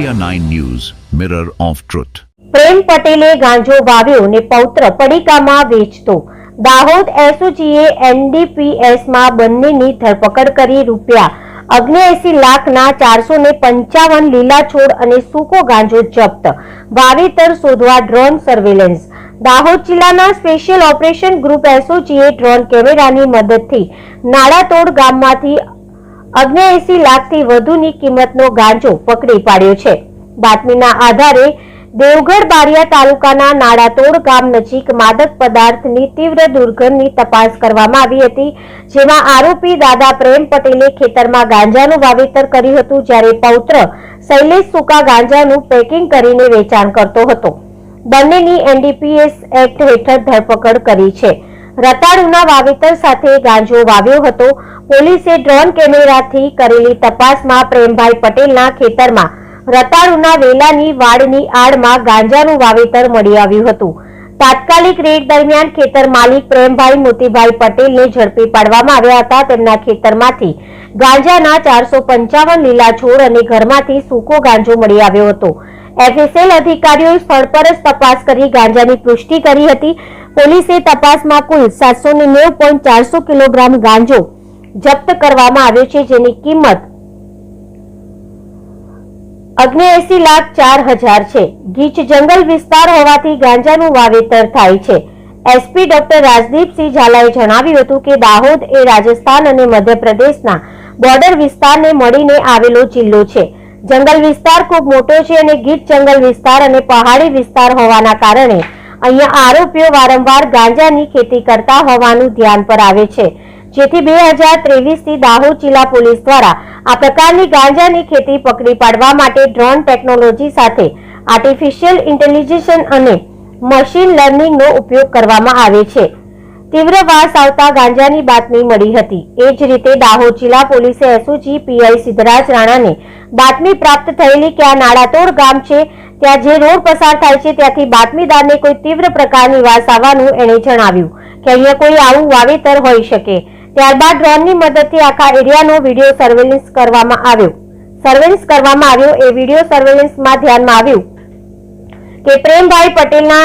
India 9 news mirror of truth Prem પટેલે ગાંજો વાવ્યો ને પૌત્ર પડીકામાં વેચતો. દાહોદ એસઓજીએ એનડીપીએસમાં બંનેની ધરપકડ કરી રૂપિયા. અગ્નેએસી લાખના ચારસો ને પંચાવન લીલા છોડ અને સૂકો ગાંજો જપ્ત. વાવેતર શોધવા ડ્રોન સર્વેલન્સ. દાહોદ જિલ્લાના સ્પેશિયલ ઓપરેશન ગ્રુપ એસઓજીએ ડ્રોન કેમેરાની મદદથી નાળાતોડ ગામમાંથી અગ્નેએસી લાખથી વધુની કિંમતનો ગાંજો પકડી પાડ્યો છે. બાતમીના આધારે દેવગઢ બારિયા તાલુકાના નાડાતોડ ગામ નજીક માદક પદાર્થની તીવ્ર દુર્ગંધની તપાસ કરવામાં આવી હતી, જેમાં આરોપી દાદા પ્રેમ પટેલે ખેતરમાં ગાંજાનું વાવેતર કર્યું હતું, જ્યારે પૌત્ર શૈલેષ સુકા ગાંજાનું પેકિંગ કરીને વેચાણ કરતો હતો. બંનેની એનડીપીએસ એક્ટ હેઠળ ધરપકડ કરી છે. રતાળુના વાવેતર સાથે ગાંજો વાવ્યો હતો. પોલીસે ડ્રોન કેમેરાથી કરેલી તપાસમાં પ્રેમભાઈ પટેલના ખેતરમાં રતાળુના વેલાની વાડની આડમાં ગાંજાનું વાવેતર મળી આવ્યું હતું. તાત્કાલિક રેડ દરમિયાન ખેતર માલિક પ્રેમભાઈ મોતીભાઈ પટેલને ઝડપી પાડવામાં આવ્યા હતા. તેમના ખેતરમાંથી ગાંજાના ચારસો પંચાવન લીલા છોડ અને ઘરમાંથી સૂકો ગાંજો મળી આવ્યો હતો. એફએસએલ અધિકારીઓએ સ્થળ પર જ તપાસ કરી, ગાંજાની પુષ્ટિ કરી હતી. પોલીસે તપાસમાં કુલ સાતસો નેવું પોઈન્ટ ચારસો કિલોગ્રામ ગાંજો જપ્ત કરવામાં આવ્યો છે, જેની કિંમત અગ્નેએસી લાખ ચાર હજાર છે. ગીચ જંગલ વિસ્તાર હોવાથી ગાંજાનું વાવેતર થાય છે. એસપી ડોક્ટર રાજદીપસિંહ ઝાલાએ જણાવ્યું હતું કે દાહોદ એ રાજસ્થાન અને મધ્યપ્રદેશના બોર્ડર વિસ્તારને મળીને આવેલો જિલ્લો છે. જંગલ વિસ્તાર ખૂબ મોટો છે અને ગીચ જંગલ વિસ્તાર અને પહાડી વિસ્તાર હોવાના કારણે અહીંયા આરોપીઓ વારંવાર ગાંજાની ખેતી કરતા હોવાનું ધ્યાન પર આવે છે. જેથી બે હજાર ત્રેવીસથી દાહોદ જિલ્લા પોલીસ દ્વારા આ પ્રકારની ગાંજાની ખેતી પકડી પાડવા માટે ડ્રોન ટેકનોલોજી સાથે આર્ટિફિશિયલ ઇન્ટેલિજન્સ અને મશીન લર્નિંગનો ઉપયોગ કરવામાં આવે છે. તીવ્ર વાસ આવતા ગાંજાની બાતમી મળી હતી. એ જ રીતે દાહોદ જિલ્લા પોલીસે એસઓજી પીઆઈ સિદ્ધરાજ રાણાને બાતમી પ્રાપ્ત થયેલી કે આ નાળાતોડ ગામ છે, ત્યાં જે રોડ પસાર થાય છે, ત્યાંથી બાતમીદારને કોઈ તીવ્ર પ્રકારની વાસ આવવાનું એણે જણાવ્યું કે અહીંયા કોઈ આવું વાવેતર હોઈ શકે. ત્યારબાદ ડ્રોનની મદદથી આખા એરિયાનો વીડિયો સર્વેલન્સ કરવામાં આવ્યો. સર્વેલન્સ કરવામાં આવ્યો એ વીડિયો સર્વેલન્સમાં ધ્યાનમાં આવ્યું કે પ્રેમભાઈ પટેલના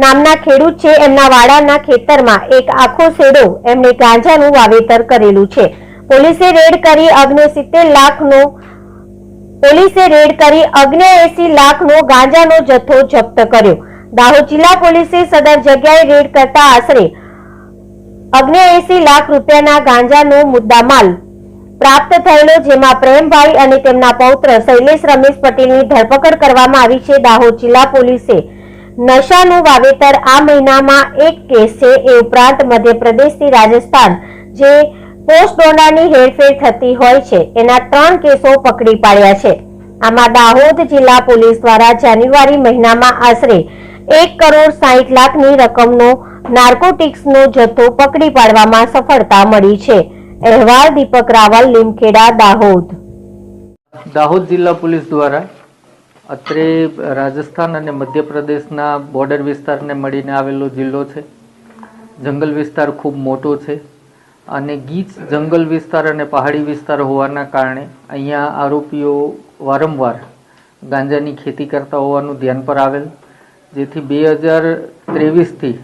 નામના ખેડૂત છે. એમના વાડાના ખેતરમાં એક આખો શેડો એમણે ગાંજાનું વાવેતર કરેલું છે. પોલીસે રેડ કરી અગ્ને સિત્તેર લાખનો પોલીસે રેડ કરી અગ્નેએસી લાખનો ગાંજાનો જથ્થો જપ્ત કર્યો. દાહોદ જિલ્લા પોલીસે સદર જગ્યાએ રેડ કરતા આશરે અગ્નેએસી લાખ રૂપિયાના ગાંજાનો મુદ્દામાલ પ્રાપ્ત થયેલો, જેમાં પ્રેમભાઈ અને તેમના પૌત્ર શૈલેષ રમેશ પટેલની ધરપકડ કરવામાં આવી છે. દાહોદ જિલ્લા પોલીસે નશાનું વાવેતર આ મહિનામાં એક કેસ છે એ ઉપરાંત મધ્યપ્રદેશથી રાજસ્થાન, જે પોસ્ટ ડોનાની હેરફેર થતી હોય છે. એના ત્રણ કેસો પકડી પાડ્યા છે. આમાં દાહોદ જિલ્લા પોલીસ દ્વારા જાન્યુઆરી મહિનામાં આશરે એક કરોડ સાહીઠ લાખની રકમનો નાર્કોટિક્સનો જથ્થો પકડી પાડવામાં સફળતા મળી છે. અહેવાલ દીપક રાવલ, લીમખેડા, દાહોદ. દાહોદ જિલ્લા પોલીસ દ્વારા અત્રે રાજસ્થાન અને મધ્યપ્રદેશના બોર્ડર વિસ્તારને મળીને આવેલો જિલ્લો છે. જંગલ વિસ્તાર ખૂબ મોટો છે અને ગીચ જંગલ વિસ્તાર અને પહાડી વિસ્તાર હોવાના કારણે અહીંયા આરોપીઓ વારંવાર ગાંજાની ખેતી કરતા હોવાનું ધ્યાન પર આવેલ. જેથી બે હજાર ત્રેવીસથી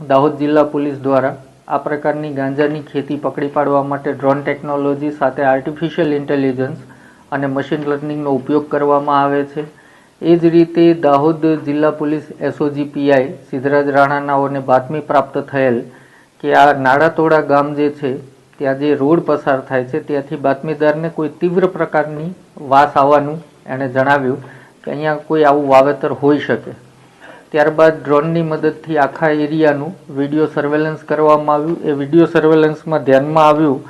દાહોદ જિલ્લા પોલીસ દ્વારા આ પ્રકારની ગાંજાની ખેતી પકડી પાડવા માટે ડ્રોન ટેકનોલોજી સાથે આર્ટિફિશિયલ ઇન્ટેલિજન્સ અને મશીન લર્નિંગનો ઉપયોગ કરવામાં આવે છે. એ જ રીતે દાહોદ જિલ્લા પોલીસ એસઓજી પીઆઈ સિદ્ધરાજ રાણાનાઓને બાતમી પ્રાપ્ત થયેલ કે આ નાડાતોડા ગામ જે છે, ત્યાં જે રોડ પસાર થાય છે, ત્યાંથી બાતમીદારને કોઈ તીવ્ર પ્રકારની વાસ આવવાનું એણે જણાવ્યું કે અહીંયા કોઈ આવું વાવેતર હોઈ શકે. ત્યારબાદ ડ્રોનની મદદથી આખા એરિયાનું વીડિયો સર્વેલન્સ કરવામાં આવ્યું. એ વીડિયો સર્વેલન્સમાં ધ્યાનમાં આવ્યું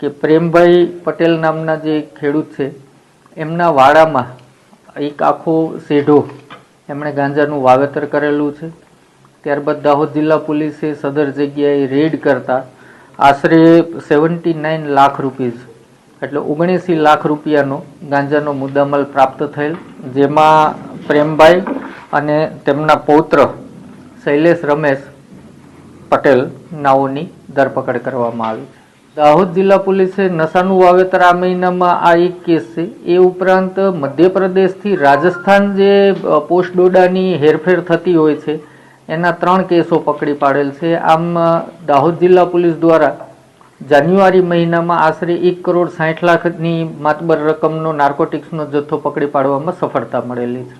કે પ્રેમભાઈ પટેલ નામના જે ખેડૂત છે, એમના વાડામાં એક આખો શેઢો એમણે ગાંજાનું વાવેતર કરેલું છે. ત્યારબાદ દાહોદ જિલ્લા પોલીસે સદર જગ્યાએ રેડ કરતા આશરે સેવન્ટી નાઇન લાખ રૂપીઝ એટલે ઓગણીસી લાખ રૂપિયાનો ગાંજાનો મુદ્દામાલ પ્રાપ્ત થયેલ, જેમાં પ્રેમભાઈ અને તેમના પૌત્ર શૈલેષ રમેશ પટેલ નાઓની ધરપકડ કરવામાં આવી છે. દાહોદ જિલ્લા પોલીસે નશાનું વાવેતર આ મહિનામાં આ એક કેસ છે. એ ઉપરાંત મધ્યપ્રદેશથી રાજસ્થાન જે પોસ્ટ ડોડાની હેરફેર થતી હોય છે, એના ત્રણ કેસો પકડી પાડેલ છે. આમ દાહોદ જિલ્લા પોલીસ દ્વારા જાન્યુઆરી મહિનામાં આશરે એક કરોડ સાઠ લાખની માતબર રકમનો નાર્કોટિક્સનો જથ્થો પકડી પાડવામાં સફળતા મળેલી છે.